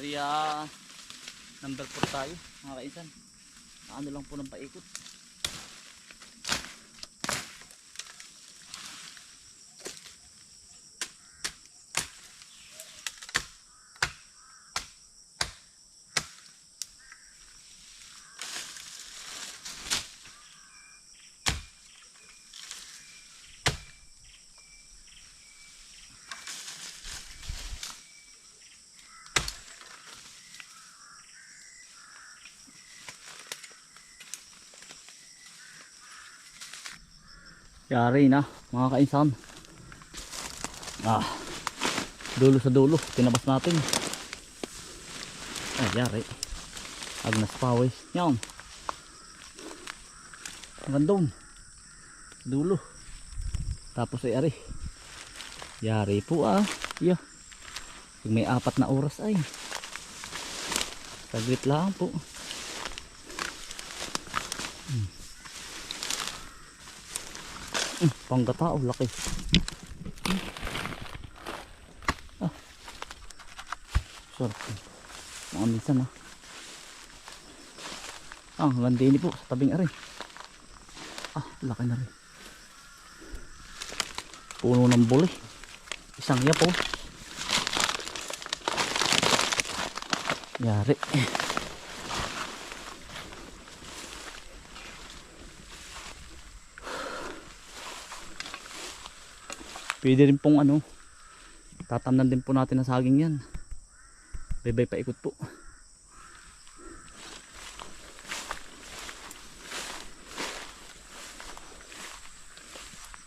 Area number 4 tayo mga kaisan. Ano lang po ng paikot. Yari na mga kainsan. Ah, dulo sa dulo, tinabas natin. Ay, yari. Agnas pawis. Yan. Hanggang. Dulo. Tapos ay ari. Yari po ah. Yeah. May apat na oras ay. Saglit lang po. Mm, panggatao, laki. Mm. Ah. Sarap. Mga minsan ah. Ah, landini po sa tabing ari. Ah, laki na rin. Puno ng buli. Isang yapo. Yari. Pwede rin pong ano, tatamnan din po natin ang saging yan. Bebay pa ikot po.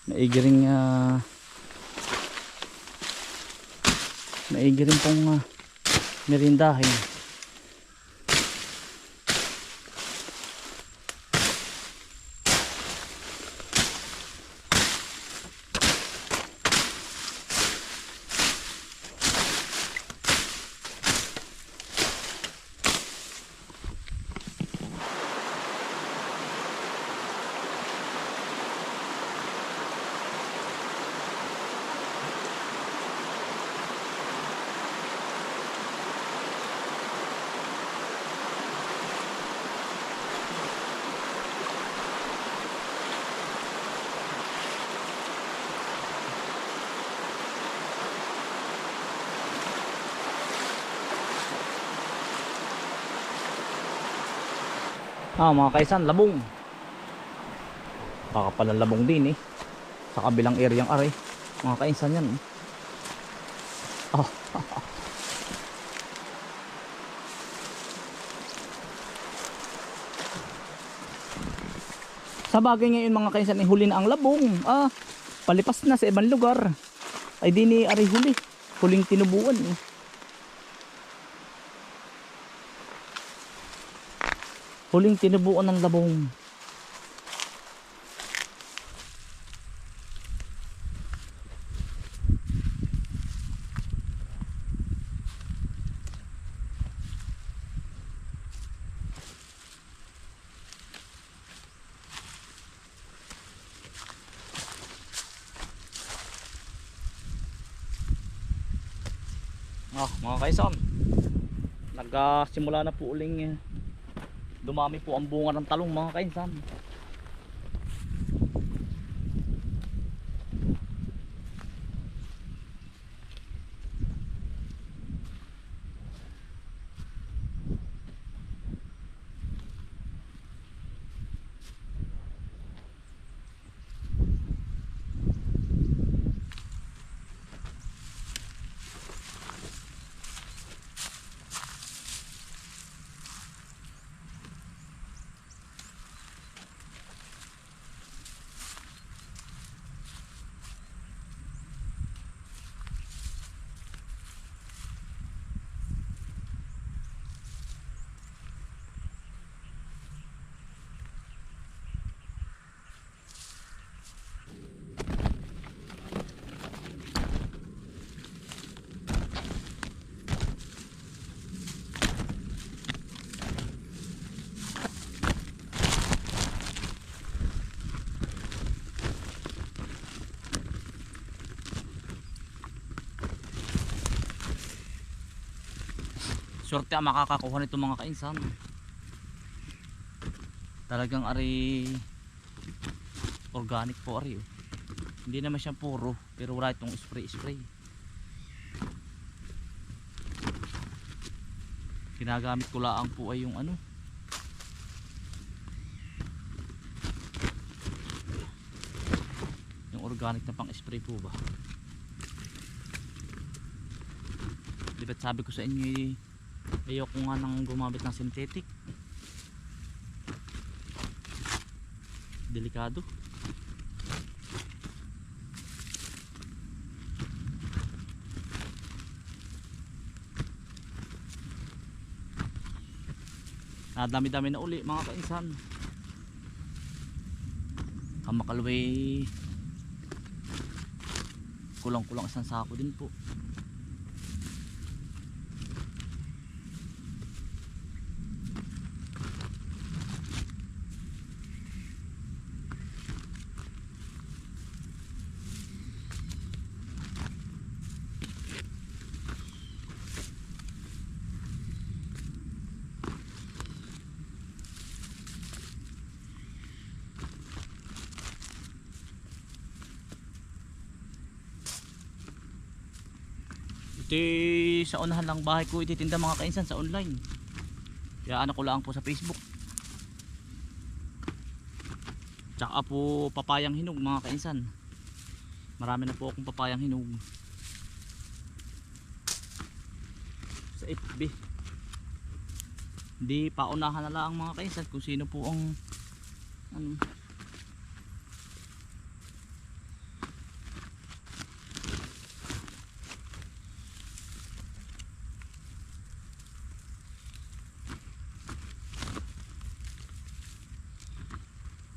Maigi rin uh, maigi rin pong uh, merindahin. Ah, mga kaisan, labong. Baka pala labong din eh. Sa kabilang area are. Mga kaisan yan. eh. Oh. Sa bagay ngayon mga kaisan, eh, huli na ang labong. Ah, palipas na sa ibang lugar. Ay di ni ari huli. Huling tinubuan eh. Huling tinubuan ng labong. Ah, mga kaisan. Nagsimula na po uling eh, dumami po ang bunga ng talong mga kainsan swerte ang makakakuha nito mga kainsan. Talagang ari organic po ari oh. hindi naman siya puro pero wala itong spray spray. Ginagamit ko laang po ay yung ano. Yung organic na pang spray po ba? Di ba't sabi ko sa inyo eh, ayoko nga nang gumamit ng synthetic. Delikado. Nadami-dami na uli mga kainsan. Kamakalway kulang-kulang isang sako din po Ito sa unahan lang bahay ko ititinda mga kainsan sa online. Kaya ano ko lang po sa Facebook. Tsaka po papayang hinog mga kainsan. Marami na po akong papayang hinog. Sa FB. Hindi paunahan na lang mga kainsan kung sino po ang ano,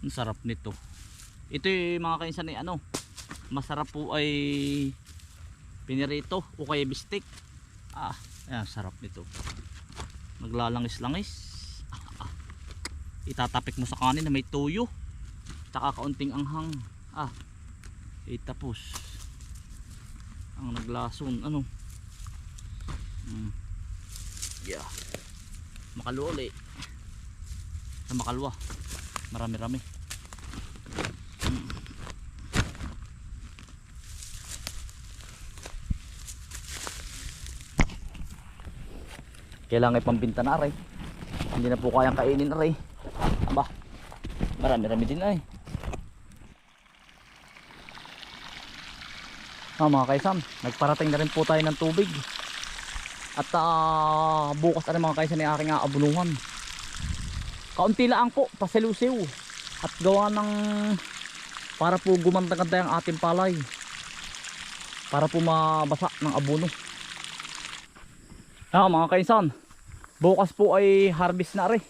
Ang sarap nito. Ito yung mga kainsan ay ano, masarap po ay pinirito o kaya bistik. Ah, ayan, sarap nito. Naglalangis-langis. Ah, ah. Itatapik mo sa kanin na may tuyo. Tsaka kaunting anghang. Ah, itapos. Ang naglason, ano. Mm. Yeah. Makaluli. Sa makalwa. Marami-rami. Kailangan ipambinta na aray hindi na po kayang kainin aray aba marami rami din ay. Ah mga kaisan nagparating na rin po tayo ng tubig. At ah, bukas ano mga kaisan ay aking aabunuhan kaunti lang po pasilusiw at gawa ng para po gumanda-ganda ang ating palay. Para po mabasa ng abono Ah, mga kaisan. Bukas po ay harvest na rin.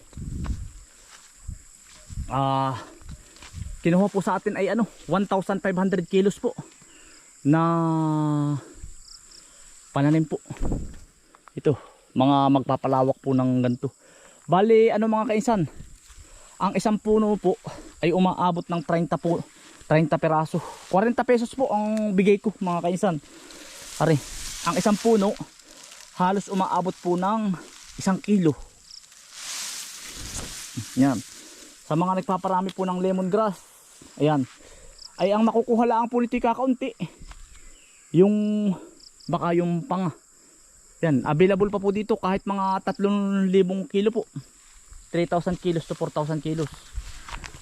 Ah, kinuha po sa atin ay ano, 1,500 kilos po na pananim po. Ito, mga magpapalawak po ng ganito. Bali, ano mga kaisan? Ang isang puno po ay umaabot ng 30 po, 30 peraso. 40 pesos po ang bigay ko mga kaisan. Are, ang isang puno halos umaabot po ng isang kilo. Yan. Sa mga nagpaparami po ng lemongrass, ayan, ay ang makukuha lang po nito kakaunti. Yung, baka yung panga. Yan, available pa po dito kahit mga 3,000 kilo po. 3,000 kilos to 4,000 kilos.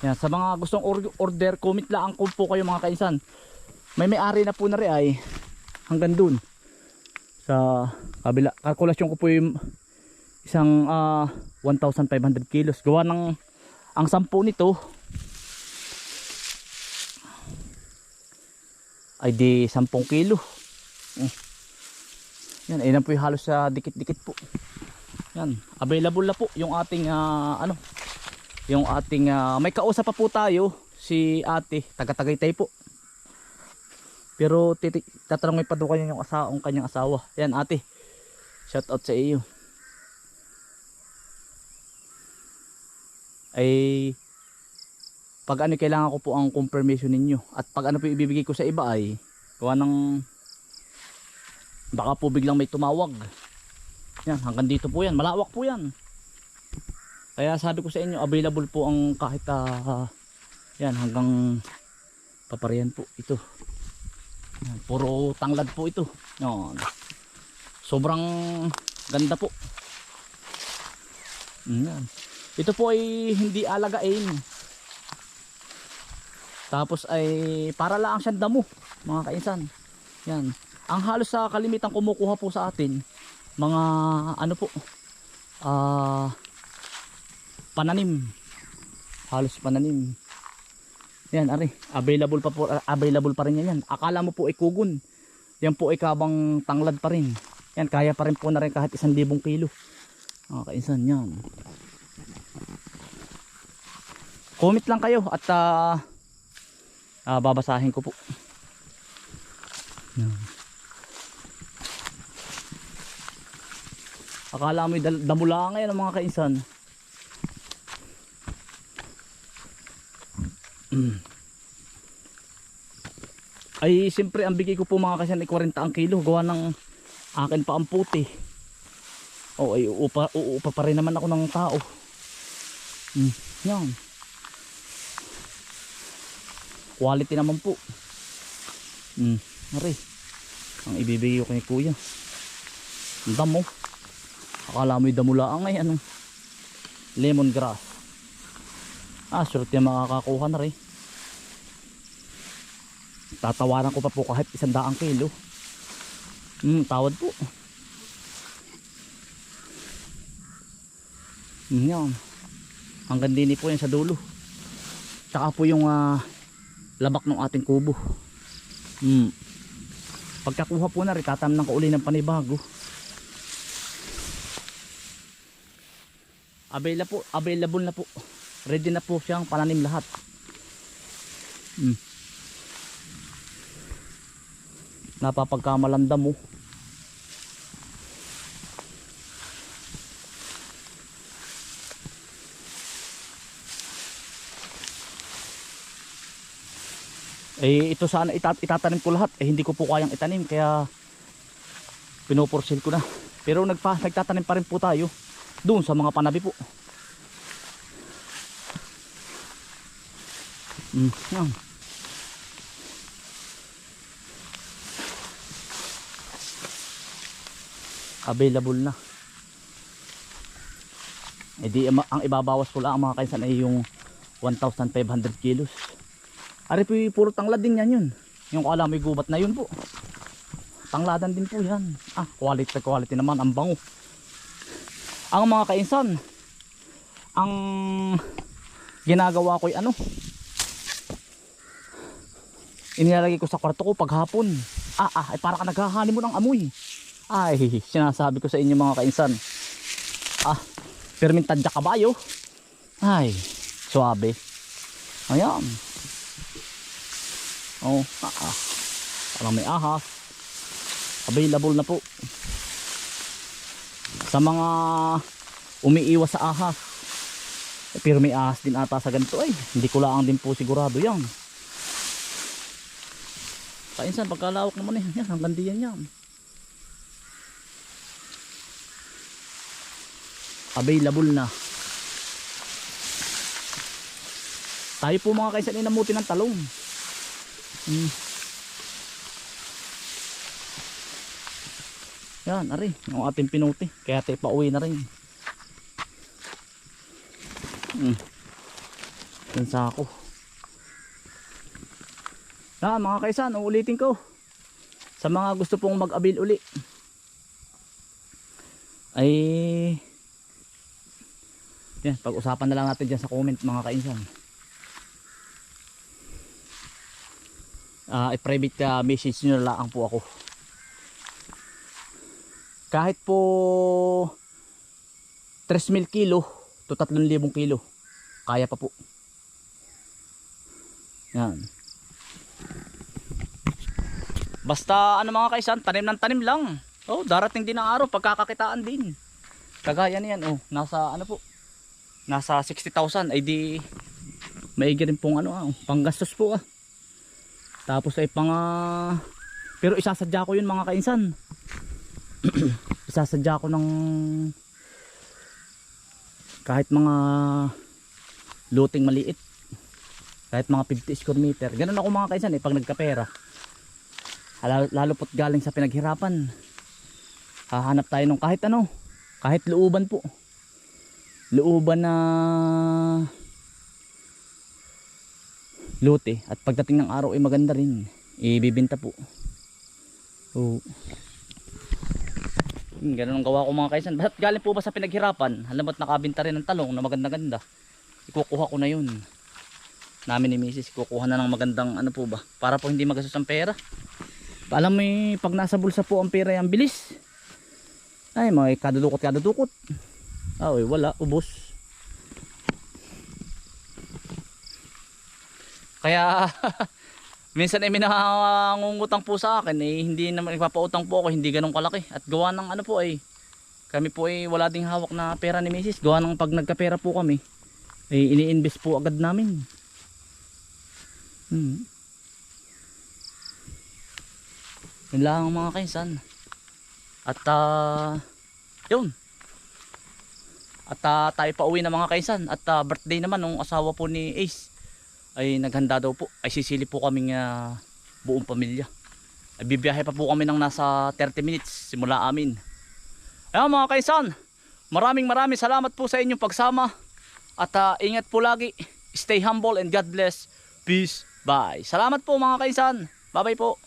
Yan, sa mga gustong or- order, comment lang po kayo mga kaisan. May may-ari na po na rin ay hanggang dun sa kabila kalkulasyon ko po yung isang ah, 1,500 kilos gawa ng ang sampu nito ay di 10 kilo oh. yan ayun po yung halos sa dikit-dikit po yan available na po yung ating ah, ano yung ating ah, may kausap pa po tayo si ate taga-tagaytay po pero titi tatanungin pa doon kanya yung asawa, ang kanyang asawa. Yan ate. Shout out sa iyo. Ay pag ano kailangan ko po ang confirmation ninyo at pag ano po ibibigay ko sa iba ay gawa ng baka po biglang may tumawag Yan, hanggang dito po yan. Malawak po yan. Kaya sabi ko sa inyo, available po ang kahit ah, yan hanggang paparihan po ito. Yan, puro tanglad po ito. Yan. Sobrang ganda po. Mm, Yan. Ito po ay hindi alagain. Tapos ay para lang siyang damo, mga kainsan. Yan. Ang halos sa kalimitan kumukuha po sa atin, mga ano po, ah pananim. Halos pananim. Yan, ari, available pa po, available pa rin yan. Akala mo po ay kugon. Yan po ay kabang tanglad pa rin. Yan, kaya pa rin po na rin kahit isang libong kilo. Mga kainsan, yan. Comment lang kayo at ah, ah, babasahin ko po. Yan. Akala mo damula ngayon ang mga kainsan. Ay siyempre ang bigay ko po mga kainsan ay 40 ang kilo gawa ng akin pa ang puti. Oh ay uupa, uupa pa rin naman ako ng tao. Mm. Yan. Quality naman po. Mm. Ari. Ang ibibigay ko kay kuya. Ang damo. Akala mo yung damula ang ay ano. Lemongrass. Ah, sure yan makakakuha na rin. Tatawanan ko pa po kahit isang daang kilo. Hmm, tawad po. Hmm, yan. Hanggang dini po yan sa dulo. Tsaka po yung ah, labak ng ating kubo. Hmm. Pagkakuha po na rin, tatamnan ko uli ng panibago. Available, available na po. Ready na po siyang pananim lahat. Hmm. Napapagkamalanda mo. Eh ito sana itat itatanim ko lahat eh hindi ko po kayang itanim kaya pinupursil ko na. Pero nagpa nagtatanim pa rin po tayo doon sa mga panabi po. Mm, yan. Available na. Eh di ang ibabawas ko lang mga kaisan ay yung 1,500 kilos. Ari po puro tanglad din yan yun. Yung kala may gubat na yun po. Tangladan din po yan. Ah, quality quality naman. Ang bango. Ang mga kainsan, ang ginagawa ko ay ano, inilalagay ko sa kwarto ko paghapon. Ah, ah, ay para ka naghahani mo ng amoy. Ay, sinasabi ko sa inyo mga kainsan. Ah, permintadya kabayo. Ay, suabe. Ayan. Oh, ah, ah. Parang may ahas. Available na po. Sa mga umiiwas sa ahas. Eh, pero may ahas din ata sa ganito ay. Hindi ko lang din po sigurado yan. Kainsan, pagkalawak naman eh. Yan, hanggang diyan yan. Available na. Tayo po mga kainsan inamuti ng talong. Hmm. Yan, ari, yung ating pinuti. Kaya tayo pauwi na rin. Hmm. Yan sa ako. Ah, mga kaisan, uulitin ko. Sa mga gusto pong mag-abil uli. Ay Yan, pag-usapan na lang natin dyan sa comment mga kainsan. Ah, i-private uh, message nyo na lang po ako. Kahit po 3,000 kilo to 3,000 kilo. Kaya pa po. Yan. Basta ano mga kaisan, tanim ng tanim lang. Oh, darating din ang araw, pagkakakitaan din. Kagaya niyan, oh, nasa ano po, nasa 60,000 ay di maigi rin pong ano, ah, panggastos po ah. Tapos ay pang ah, pero isasadya ko yun mga kainsan. isasadya ko ng kahit mga luting maliit. Kahit mga 50 square meter. Ganun ako mga kaisan eh pag nagkapera. Lalo, lalo po't galing sa pinaghirapan. Hahanap tayo ng kahit ano. Kahit looban po. Looban na lote at pagdating ng araw ay maganda rin. Ibibinta po. Oh. Hmm, ganun ang gawa ko mga kaisan. Ba't galing po ba sa pinaghirapan? Alam mo't nakabinta rin ng talong na maganda ganda. Ikukuha ko na yun. Namin ni misis kukuha na ng magandang ano po ba? Para po hindi magastos ang pera. Alam mo eh, pag nasa bulsa po ang pera ang bilis. Ay mga kadudukot kadudukot oy, wala ubos kaya minsan ay minangungutang po sa akin eh hindi naman nagpapautang po ako hindi ganun kalaki. At gawa ng ano po ay kami po ay wala ding hawak na pera ni misis. Gawa ng pag nagkapera po kami ay ini-invest po agad namin. Hmm. yun lang mga kaisan. At ah yun. At ah, tayo pa uwi na mga kaisan. At ah, birthday naman ng asawa po ni Ace ay naghanda daw po. Ay sisili po kaming ah, buong pamilya. Ay bibiyahe pa po kami ng nasa 30 minutes simula amin. Ayan mga kaisan maraming maraming salamat po sa inyong pagsama. At ah, ingat po lagi. Stay humble and God bless. Peace. Bye. Salamat po mga kaisan. Bye bye po